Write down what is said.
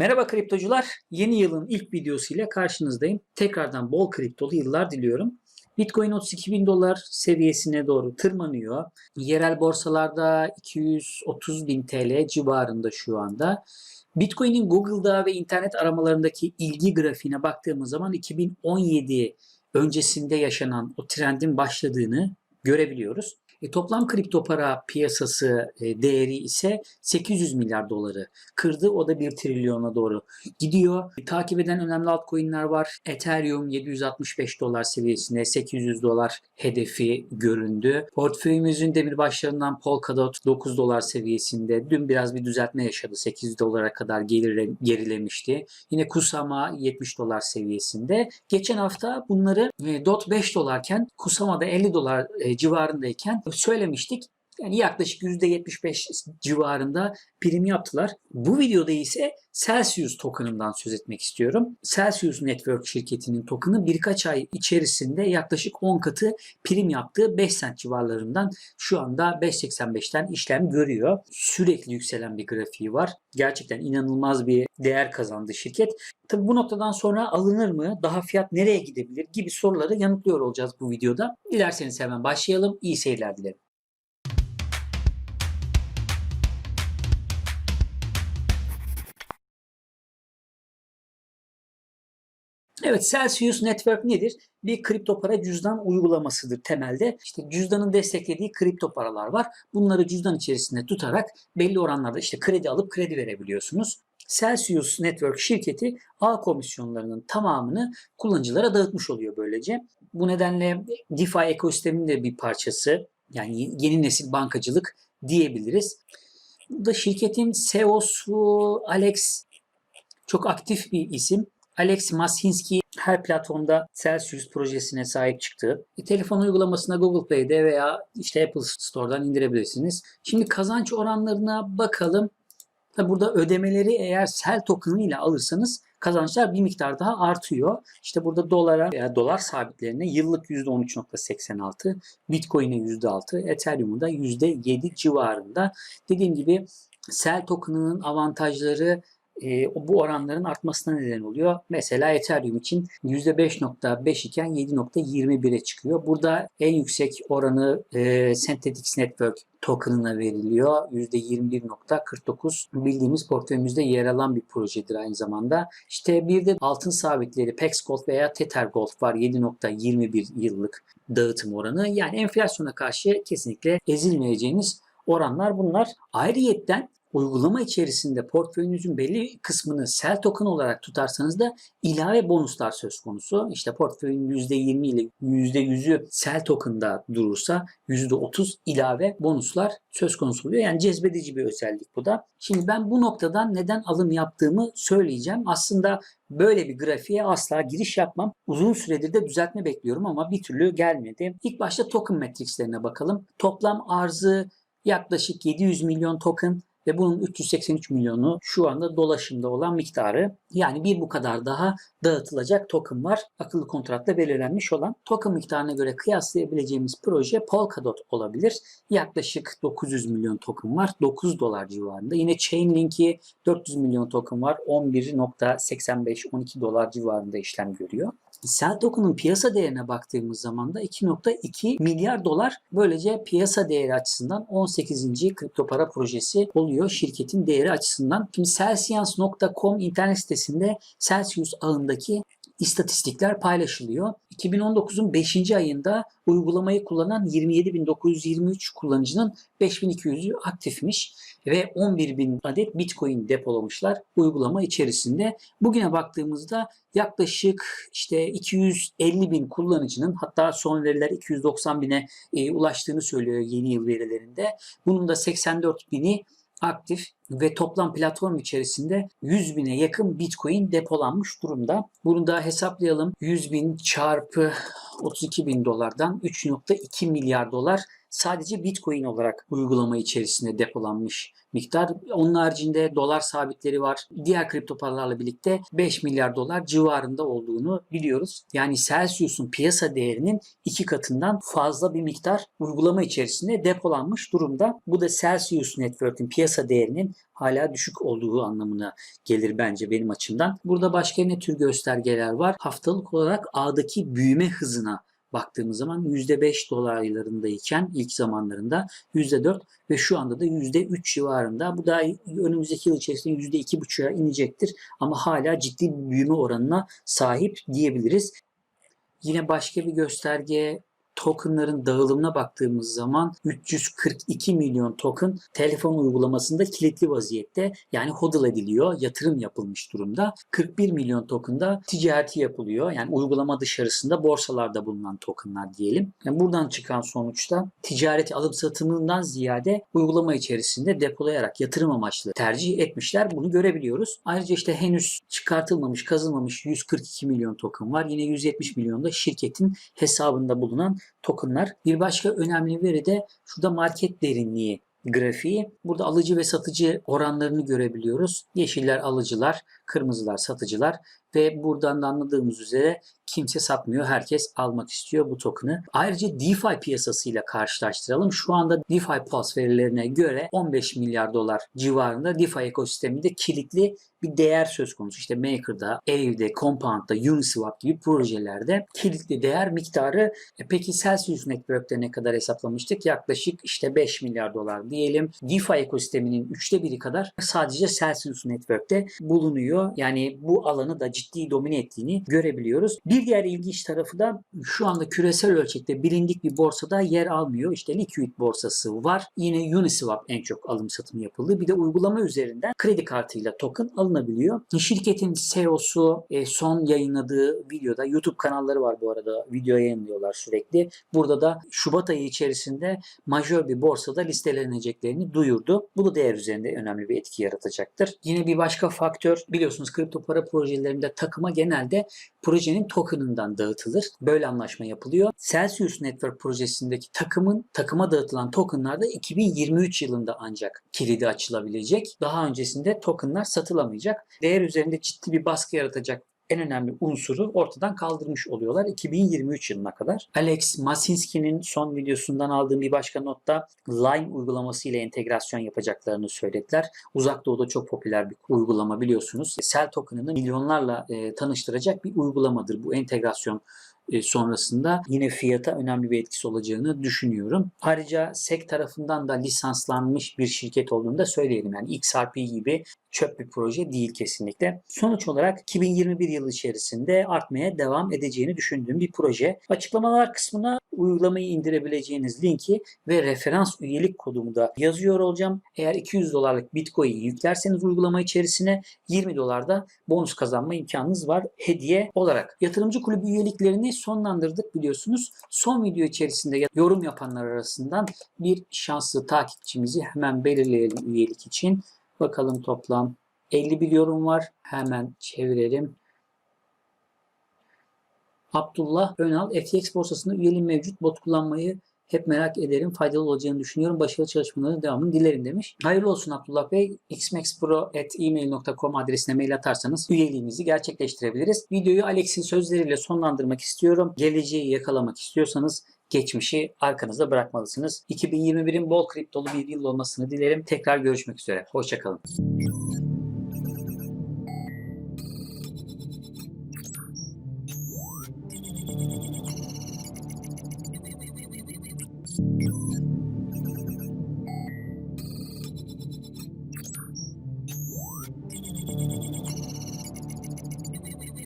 Merhaba kriptocular. Yeni yılın ilk videosu ile karşınızdayım. Tekrardan bol kriptolu yıllar diliyorum. Bitcoin 32 bin dolar seviyesine doğru tırmanıyor. Yerel borsalarda 230 bin TL civarında şu anda. Bitcoin'in Google'da ve internet aramalarındaki ilgi grafiğine baktığımız zaman 2017 öncesinde yaşanan o trendin başladığını görebiliyoruz. E, toplam kripto para piyasası e, değeri ise 800 milyar doları kırdı. O da 1 trilyona doğru gidiyor. E, takip eden önemli altcoin'ler var. Ethereum 765 dolar seviyesinde 800 dolar hedefi göründü. Portföyümüzün demir başlarından Polkadot 9 dolar seviyesinde. Dün biraz bir düzeltme yaşadı. 8 dolara kadar gelir, gerilemişti. Yine Kusama 70 dolar seviyesinde. Geçen hafta bunları e, DOT 5 dolarken Kusama'da 50 dolar e, civarındayken söylemiştik. Yani yaklaşık %75 civarında prim yaptılar. Bu videoda ise Celsius token'ından söz etmek istiyorum. Celsius Network şirketinin token'ı birkaç ay içerisinde yaklaşık 10 katı prim yaptığı 5 cent civarlarından şu anda 5.85'ten işlem görüyor. Sürekli yükselen bir grafiği var. Gerçekten inanılmaz bir değer kazandı şirket. Tabi bu noktadan sonra alınır mı? Daha fiyat nereye gidebilir? Gibi soruları yanıtlıyor olacağız bu videoda. Dilerseniz hemen başlayalım. İyi seyirler dilerim. Evet Celsius Network nedir? Bir kripto para cüzdan uygulamasıdır temelde. İşte cüzdanın desteklediği kripto paralar var. Bunları cüzdan içerisinde tutarak belli oranlarda işte kredi alıp kredi verebiliyorsunuz. Celsius Network şirketi ağ komisyonlarının tamamını kullanıcılara dağıtmış oluyor böylece. Bu nedenle DeFi ekosisteminin de bir parçası. Yani yeni nesil bankacılık diyebiliriz. Burada şirketin CEO'su Alex çok aktif bir isim. Alex Masinski her platformda Celsius projesine sahip çıktı. E, telefon uygulamasına Google Play'de veya işte Apple Store'dan indirebilirsiniz. Şimdi kazanç oranlarına bakalım. Tabi burada ödemeleri eğer Cel token'ı ile alırsanız kazançlar bir miktar daha artıyor. İşte burada dolara veya dolar sabitlerine yıllık %13.86, Bitcoin'e %6, Ethereum'da %7 civarında. Dediğim gibi Cel token'ının avantajları e, bu oranların artmasına neden oluyor. Mesela Ethereum için %5.5 iken 7.21'e çıkıyor. Burada en yüksek oranı e, Synthetix Network token'ına veriliyor. %21.49 bildiğimiz portföyümüzde yer alan bir projedir aynı zamanda. İşte bir de altın sabitleri Pex Gold veya Tether Gold var 7.21 yıllık dağıtım oranı. Yani enflasyona karşı kesinlikle ezilmeyeceğiniz oranlar bunlar. Ayrıyetten uygulama içerisinde portföyünüzün belli kısmını sell token olarak tutarsanız da ilave bonuslar söz konusu. İşte portföyün %20 ile %100'ü sell token'da durursa %30 ilave bonuslar söz konusu oluyor. Yani cezbedici bir özellik bu da. Şimdi ben bu noktadan neden alım yaptığımı söyleyeceğim. Aslında böyle bir grafiğe asla giriş yapmam. Uzun süredir de düzeltme bekliyorum ama bir türlü gelmedi. İlk başta token metrikslerine bakalım. Toplam arzı yaklaşık 700 milyon token ve bunun 383 milyonu şu anda dolaşımda olan miktarı. Yani bir bu kadar daha dağıtılacak token var. Akıllı kontratla belirlenmiş olan token miktarına göre kıyaslayabileceğimiz proje Polkadot olabilir. Yaklaşık 900 milyon token var. 9 dolar civarında. Yine Chainlink'i 400 milyon token var. 11.85-12 dolar civarında işlem görüyor. Sell token'ın piyasa değerine baktığımız zaman da 2.2 milyar dolar böylece piyasa değeri açısından 18. kripto para projesi oluyor şirketin değeri açısından. Şimdi Celsius.com internet sitesinde Celsius ağındaki istatistikler paylaşılıyor. 2019'un 5. ayında uygulamayı kullanan 27.923 kullanıcının 5.200'ü aktifmiş ve 11.000 adet Bitcoin depolamışlar uygulama içerisinde. Bugüne baktığımızda yaklaşık işte 250 bin kullanıcının hatta son veriler 290 bine e, ulaştığını söylüyor yeni yıl verilerinde. Bunun da 84 bini aktif ve toplam platform içerisinde 100 bine yakın Bitcoin depolanmış durumda. Bunu da hesaplayalım. 100 bin çarpı 32 bin dolardan 3.2 milyar dolar sadece Bitcoin olarak uygulama içerisinde depolanmış miktar. Onun haricinde dolar sabitleri var. Diğer kripto paralarla birlikte 5 milyar dolar civarında olduğunu biliyoruz. Yani Celsius'un piyasa değerinin iki katından fazla bir miktar uygulama içerisinde depolanmış durumda. Bu da Celsius Network'ün piyasa değerinin hala düşük olduğu anlamına gelir bence benim açımdan. Burada başka ne tür göstergeler var? Haftalık olarak ağdaki büyüme hızına baktığımız zaman %5 dolaylarındayken ilk zamanlarında %4 ve şu anda da %3 civarında. Bu da önümüzdeki yıl içerisinde %2,5'a inecektir. Ama hala ciddi bir büyüme oranına sahip diyebiliriz. Yine başka bir gösterge tokenların dağılımına baktığımız zaman 342 milyon token telefon uygulamasında kilitli vaziyette yani hodl ediliyor, yatırım yapılmış durumda. 41 milyon token da ticareti yapılıyor. Yani uygulama dışarısında borsalarda bulunan tokenlar diyelim. Yani buradan çıkan sonuçta ticareti alım satımından ziyade uygulama içerisinde depolayarak yatırım amaçlı tercih etmişler. Bunu görebiliyoruz. Ayrıca işte henüz çıkartılmamış, kazılmamış 142 milyon token var. Yine 170 milyon da şirketin hesabında bulunan tokenlar. Bir başka önemli veri de şurada market derinliği grafiği. Burada alıcı ve satıcı oranlarını görebiliyoruz. Yeşiller alıcılar, kırmızılar satıcılar ve buradan da anladığımız üzere kimse satmıyor. Herkes almak istiyor bu token'ı. Ayrıca DeFi piyasasıyla karşılaştıralım. Şu anda DeFi Pulse verilerine göre 15 milyar dolar civarında DeFi ekosisteminde kilitli bir değer söz konusu. İşte Maker'da, Ave'de, Compound'da, Uniswap gibi projelerde kilitli değer miktarı e peki Celsius Network'te ne kadar hesaplamıştık? Yaklaşık işte 5 milyar dolar diyelim. DeFi ekosisteminin üçte biri kadar sadece Celsius Network'te bulunuyor. Yani bu alanı da ciddi domine ettiğini görebiliyoruz. Bir diğer ilginç tarafı da şu anda küresel ölçekte bilindik bir borsada yer almıyor. İşte Liquid borsası var. Yine Uniswap en çok alım satım yapıldı. Bir de uygulama üzerinden kredi kartıyla token alınabiliyor. Şirketin CEO'su e, son yayınladığı videoda YouTube kanalları var bu arada. Video yayınlıyorlar sürekli. Burada da Şubat ayı içerisinde majör bir borsada listeleneceklerini duyurdu. Bu da değer üzerinde önemli bir etki yaratacaktır. Yine bir başka faktör biliyorsunuz kripto para projelerinde takıma genelde projenin token'ından dağıtılır. Böyle anlaşma yapılıyor. Celsius Network projesindeki takımın takıma dağıtılan tokenlar da 2023 yılında ancak kilidi açılabilecek. Daha öncesinde tokenlar satılamayacak. Değer üzerinde ciddi bir baskı yaratacak en önemli unsuru ortadan kaldırmış oluyorlar 2023 yılına kadar. Alex Masinski'nin son videosundan aldığım bir başka notta Line uygulaması ile entegrasyon yapacaklarını söylediler. Uzak Doğu'da çok popüler bir uygulama biliyorsunuz. Sel token'ını milyonlarla e, tanıştıracak bir uygulamadır bu entegrasyon sonrasında yine fiyata önemli bir etkisi olacağını düşünüyorum. Ayrıca SEC tarafından da lisanslanmış bir şirket olduğunu da söyleyelim. Yani XRP gibi çöp bir proje değil kesinlikle. Sonuç olarak 2021 yılı içerisinde artmaya devam edeceğini düşündüğüm bir proje. Açıklamalar kısmına uygulamayı indirebileceğiniz linki ve referans üyelik kodumu da yazıyor olacağım. Eğer 200 dolarlık Bitcoin yüklerseniz uygulama içerisine 20 dolarda bonus kazanma imkanınız var hediye olarak. Yatırımcı kulübü üyeliklerini sonlandırdık biliyorsunuz. Son video içerisinde yorum yapanlar arasından bir şanslı takipçimizi hemen belirleyelim üyelik için. Bakalım toplam 51 yorum var. Hemen çevirelim. Abdullah Önal FTX borsasında üyeliğim mevcut. Bot kullanmayı hep merak ederim. Faydalı olacağını düşünüyorum. Başarılı çalışmalarının devamını dilerim demiş. Hayırlı olsun Abdullah Bey. xmaxpro.email.com adresine mail atarsanız üyeliğimizi gerçekleştirebiliriz. Videoyu Alex'in sözleriyle sonlandırmak istiyorum. Geleceği yakalamak istiyorsanız geçmişi arkanızda bırakmalısınız. 2021'in bol kriptolu bir yıl olmasını dilerim. Tekrar görüşmek üzere. Hoşçakalın.